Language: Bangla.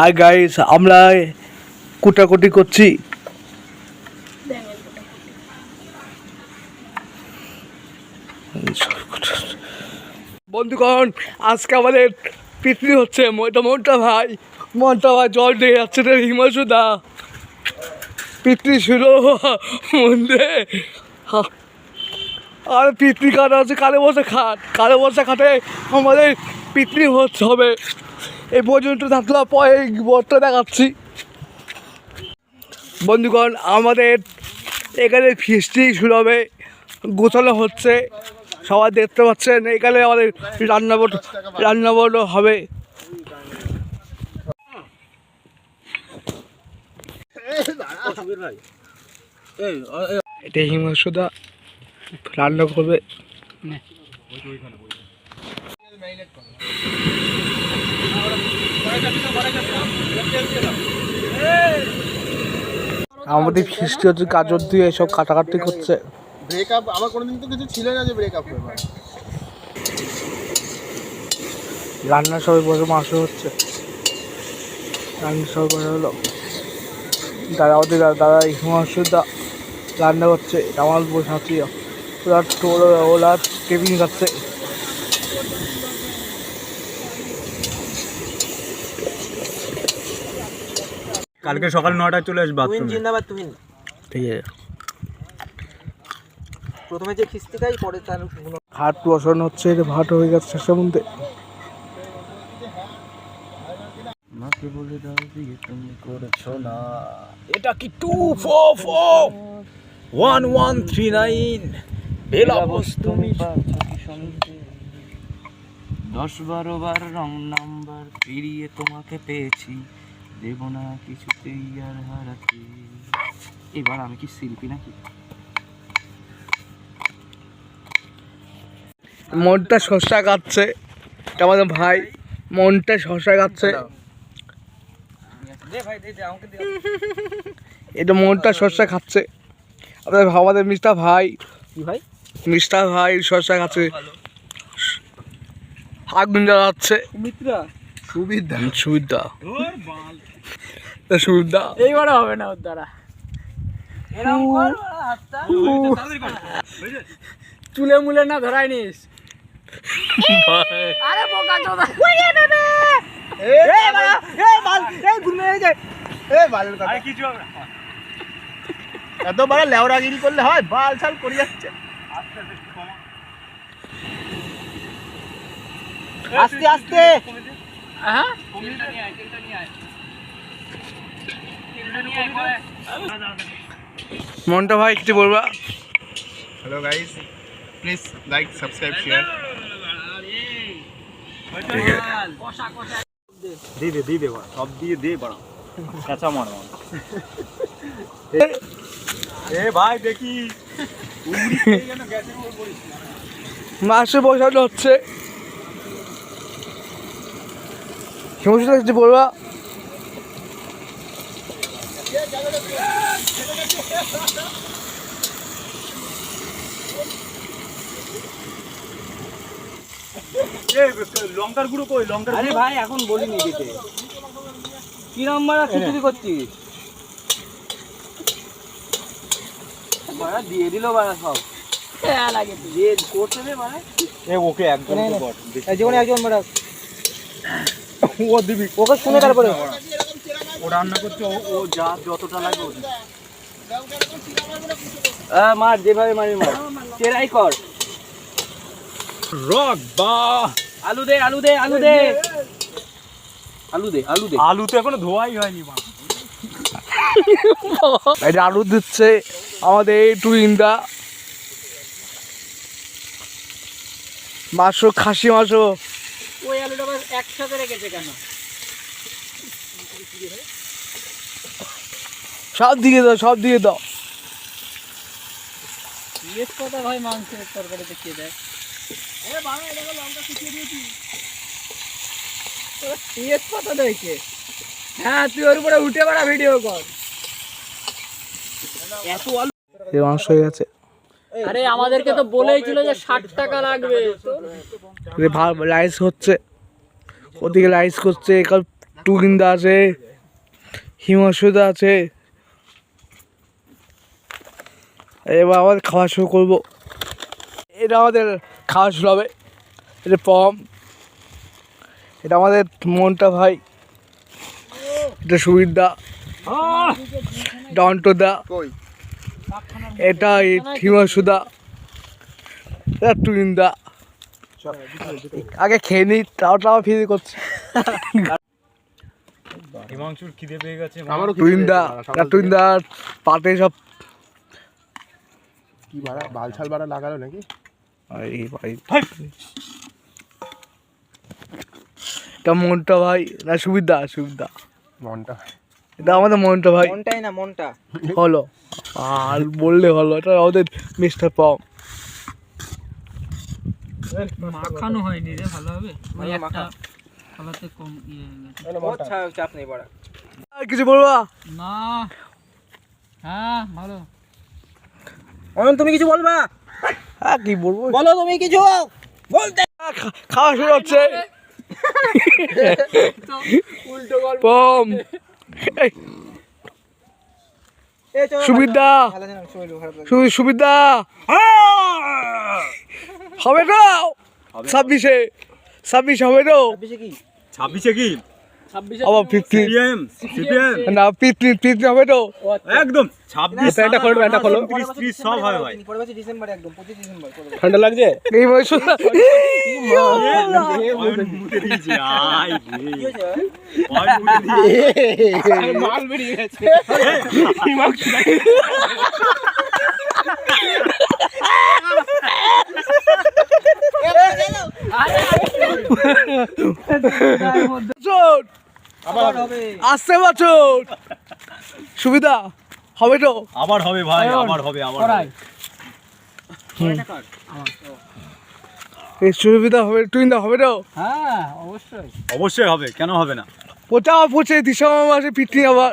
আর গাইস আমরা কুটাকুটি করছি। বন্ধুগণ, আজকে আমাদের পিতৃ হচ্ছে মনটা মনটা ভাই মনটা ভাই জল দিয়ে যাচ্ছে রে হিমাংশুদা। পিতৃ শুরু মন্দে আর পিতৃ কাটা হচ্ছে কালে বসে খাট। কালে বসে খাটে আমাদের পিতৃ হচ্ছে হবে। এই পর্যন্ত থাকলে পরে বোর্ডটা দেখাচ্ছি বন্ধুগণ আমাদের এখানে ফিস্টি শুরু হবে গোছানো হচ্ছে সবাই দেখতে পাচ্ছেন এখানে আমাদের রান্নাবোট রান্নাবোটও হবে এটা হিমাংশুদা রান্না করবে আমাদের ফিস্টি হচ্ছে গাজর দিয়ে এসব কাটাকাটি করছে ব্রেকআপ আমার কোনোদিন তো কিছু ছিল না যে ব্রেকআপ করব রান্না সবাই বসে মাংস হচ্ছে। রান্না সবাই বসে হলো। দাদা ওদের দাদা রান্না করছে। আমার বসে আছি। ওরা টোল ওরা টিফিন খাচ্ছে কালকে সকাল নটায় চলে আসবে তুহিন জিন্দাবাদ তুহিন। ঠিক আছে। প্রথমে যে খিস্তি খাই পরে তার গুণ হাট বসানো হচ্ছে এটা ভাট হয়ে গেছে শেষের মধ্যে। মাকে বলে দাও তুমি করেছ না। এটা কি two four four one one three nine বেলা তুমি। পাচ্ছ কি সঙ্গে। দশ বারো বার রং নাম্বার ফিরিয়ে তোমাকে পেয়েছি। দেব না কিছুতেই আর হারাতে। এবার আমি কি শিল্পী নাকি? মনটা শসা খাচ্ছে এটা আমাদের ভাই মনটা শসা খাচ্ছে এটা মনটা শসা খাচ্ছে। আমাদের আমাদের মিস্টার ভাই। ভাই? মিস্টার ভাই শসা খাচ্ছে। আগুন জ্বালাচ্ছে মিত্রা সুবিধা সুবিধা সুবিধা এইবারে হবে না ওর দ্বারা। এরকম কর হাতটা। চুলে মুলে না ধরাই নিস। আরে বোকা চোদা এই বাড়া, এই বাল, এই ঘুমে এই এ বালের কথা। এত বড় লেওড়াগিরি করলে হয় বাল ছাল করে যাচ্ছে। আস্তে আস্তে হ্যাঁ? মনটা ভাই কিছু বলবা। Hello guys please like subscribe share দিয়ে দে দে বাড়া। সব দিয়ে দে বাড়া। কাঁচা মার মার। এ ভাই দেখি। মাসে বসানো হচ্ছে সমস্যা কিছু বলবা? লঙ্কার গুঁড়ো কই? লঙ্কার আরে ভাই এখন বলিনি দিতে। কি নাম্বার খিচুড়ি করছিস? বাড়া দিয়ে দিল বাড়া সব। লাগে দিয়ে করতে দে বাড়া ওকে একদম তো জীবনে একজন বাড়া ও দিবি ওকে শুনে তারপরে। ও রান্না করছে ও যা যতটা লাগে ও মার যেভাবে মারি মার। চেরাই কর। রক বা। আলু দে আলু দে আলু দে। আলু দে আলু দে। আলু তো এখনও ধোয়াই হয়নি মা। এটা আলু দিচ্ছে আমাদের এই টুইনদা মাংস খাসি মাংস। একসাথে রেখেছে কেন সব দিয়ে দাও সব দিয়ে দাও কথা ভাই মাংসের তরকারিতে কে দেয় ইয়েস কথা দেখে হ্যাঁ তুই ওর উপরে উঠে বেড়া ভিডিও কর এত আলু মাংস হয়ে গেছে আরে আমাদেরকে তো বলেই ছিল যে ষাট টাকা লাগবে রাইস হচ্ছে ওদিকে লাইস করছে এখানে টুকিন্দা আছে হিমাংশুদা আছে। এবার আমাদের খাওয়া শুরু করব। এটা আমাদের খাওয়া শুরু হবে। এটা পম এটা আমাদের মনটা ভাই। এটা সুবিধা এটা অন্টদা এটা হিমাংশুদা এটা টুকিন্দা। আগে খেয়ে নিই তাও তাও ফিরে করছে। হিমাংশুর খিদে পেয়ে গেছে আমারও টুইন্দা টুইন্দা পাতে সব কি ভাড়া? বালছাল ভাড়া লাগালো নাকি? এই ভাই। এটা মনটা ভাই? না সুবিধা সুবিধা। মনটা। এটা আমাদের মনটা ভাই। মনটাই না মনটা। হলো। আর বললে হলো এটা আমাদের মিস্টার পম মাখানো হয়নি রে ওই ভালো একটা মাখা। খালাতে কম ইয়ে হয়ে গেছে। চাপ নেই বাড়া। আর কিছু বলবা? না। হ্যাঁ ভালো। অনন্ত তুমি কিছু বলবা? হ্যাঁ কি বলব? বলো তুমি কিছু। বলতে খাওয়া শুরু হচ্ছে। পম। এই, এই সুবিধা। সুবিধা। হবে তো ছাব্বিশে ছাব্বিশ হবে তো ছাব্বিশে কি? ছাব্বিশে আবার ফিফটি। না হবে তো একদম ছাব্বিশ। খোলো। সব হবে ভাই। ঠান্ডা লাগছে? এই বয়স মাল বেরিয়ে গেছে বছর আবার হবে আসছে বছর। সুবিধা হবে তো? আবার হবে ভাই আবার। হবে আবার এই সুবিধা হবে টুইন্দা হবে তো? হ্যাঁ অবশ্যই। অবশ্যই হবে কেন হবে না? পোচা পচে ডিসেম্বর মাসে পিটনি আবার।